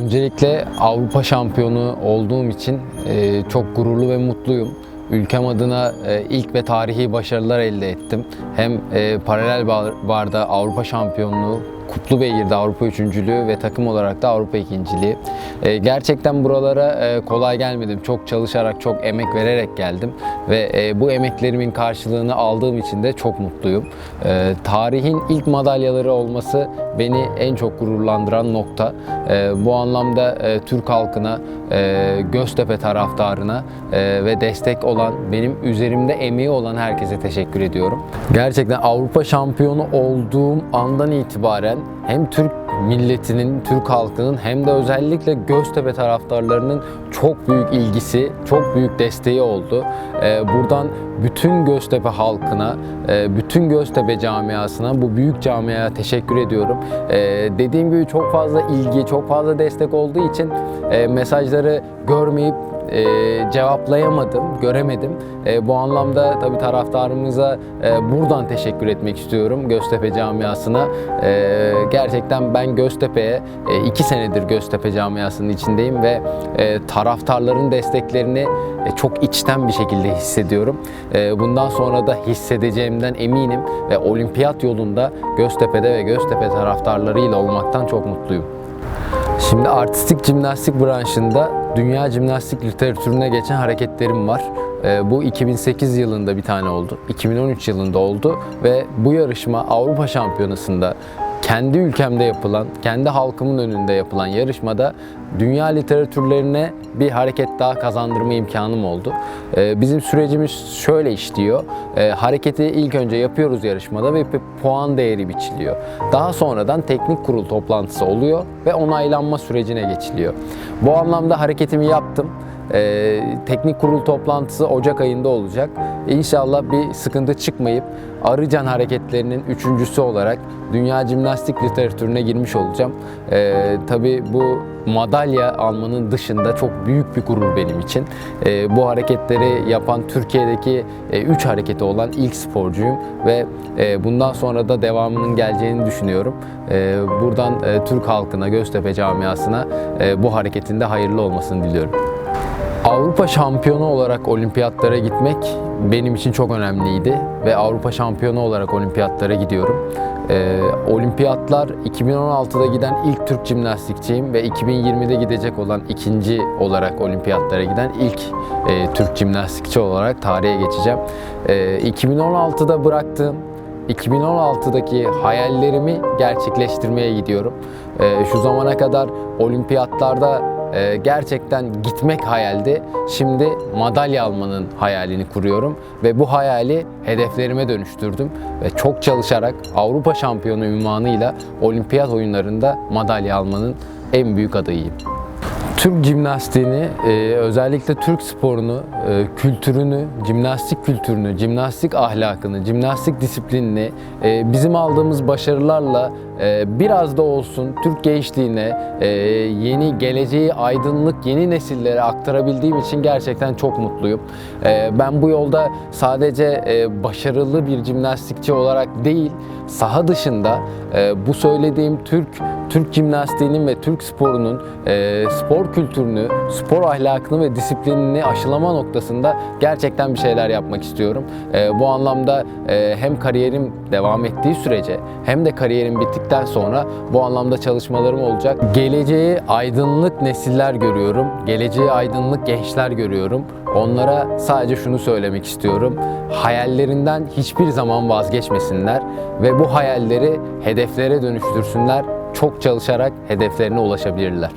Öncelikle Avrupa şampiyonu olduğum için e, çok gururlu ve mutluyum. Ülkem adına e, ilk ve tarihi başarılar elde ettim. Hem e, paralel bar- barda Avrupa şampiyonluğu, Kuplu Beygir'de Avrupa üçüncülüğü ve takım olarak da Avrupa ikinciliği. Gerçekten buralara kolay gelmedim. Çok çalışarak, çok emek vererek geldim ve bu emeklerimin karşılığını aldığım için de çok mutluyum. Tarihin ilk madalyaları olması beni en çok gururlandıran nokta. E, bu anlamda e, Türk halkına, e, Göztepe taraftarına e, ve destek olan, benim üzerimde emeği olan herkese teşekkür ediyorum. Gerçekten Avrupa şampiyonu olduğum andan itibaren hem Türk milletinin, Türk halkının hem de özellikle Göztepe taraftarlarının çok büyük ilgisi, çok büyük desteği oldu. Ee, buradan bütün Göztepe halkına, e, bütün Göztepe camiasına, bu büyük camiaya teşekkür ediyorum. Ee, dediğim gibi çok fazla ilgi, çok fazla destek olduğu için e, mesajları görmeyip e, cevaplayamadım, göremedim. E, bu anlamda tabii taraftarımıza e, buradan teşekkür etmek istiyorum Göztepe camiasına. E, gerçekten ben Göztepe'ye e, iki senedir Göztepe camiasının içindeyim ve e, taraftarların desteklerini e, çok içten bir şekilde hissediyorum. E, bundan sonra da hissedeceğimden eminim ve olimpiyat yolunda Göztepe'de ve Göztepe taraftarlarıyla olmaktan çok mutluyum. Şimdi artistik jimnastik branşında dünya jimnastik literatürüne geçen hareketlerim var. Ee, bu 2008 yılında bir tane oldu. 2013 yılında oldu ve bu yarışma Avrupa Şampiyonası'nda kendi ülkemde yapılan, kendi halkımın önünde yapılan yarışmada dünya literatürlerine bir hareket daha kazandırma imkanım oldu. Ee, bizim sürecimiz şöyle işliyor. Ee, hareketi ilk önce yapıyoruz yarışmada ve bir puan değeri biçiliyor. Daha sonradan teknik kurul toplantısı oluyor ve onaylanma sürecine geçiliyor. Bu anlamda hareketimi yaptım. Ee, teknik kurul toplantısı Ocak ayında olacak. İnşallah bir sıkıntı çıkmayıp Arıcan hareketlerinin üçüncüsü olarak dünya jimnastik literatürüne girmiş olacağım. Ee, tabii bu madalya almanın dışında çok büyük bir gurur benim için. Ee, bu hareketleri yapan Türkiye'deki 3 hareketi olan ilk sporcuyum ve e, bundan sonra da devamının geleceğini düşünüyorum. Ee, buradan e, Türk halkına, Göztepe camiasına e, bu hareketinde hayırlı olmasını diliyorum. Avrupa şampiyonu olarak olimpiyatlara gitmek benim için çok önemliydi ve Avrupa şampiyonu olarak olimpiyatlara gidiyorum. Ee, olimpiyatlar 2016'da giden ilk Türk jimnastikçiyim ve 2020'de gidecek olan ikinci olarak olimpiyatlara giden ilk e, Türk jimnastikçi olarak tarihe geçeceğim. Ee, 2016'da bıraktığım 2016'daki hayallerimi gerçekleştirmeye gidiyorum. Ee, şu zamana kadar olimpiyatlarda e, gerçekten gitmek hayaldi. Şimdi madalya almanın hayalini kuruyorum ve bu hayali hedeflerime dönüştürdüm ve çok çalışarak Avrupa şampiyonu ünvanıyla olimpiyat oyunlarında madalya almanın en büyük adayıyım. Türk jimnastiğini, e, özellikle Türk sporunu, e, kültürünü, jimnastik kültürünü, jimnastik ahlakını, jimnastik disiplinini e, bizim aldığımız başarılarla biraz da olsun Türk gençliğine, e, yeni geleceği aydınlık yeni nesillere aktarabildiğim için gerçekten çok mutluyum. E, ben bu yolda sadece e, başarılı bir jimnastikçi olarak değil, saha dışında e, bu söylediğim Türk Türk jimnastiğinin ve Türk sporunun spor kültürünü, spor ahlakını ve disiplinini aşılama noktasında gerçekten bir şeyler yapmak istiyorum. Bu anlamda hem kariyerim devam ettiği sürece hem de kariyerim bittikten sonra bu anlamda çalışmalarım olacak. Geleceği aydınlık nesiller görüyorum. Geleceği aydınlık gençler görüyorum. Onlara sadece şunu söylemek istiyorum. Hayallerinden hiçbir zaman vazgeçmesinler ve bu hayalleri hedeflere dönüştürsünler çok çalışarak hedeflerine ulaşabilirler.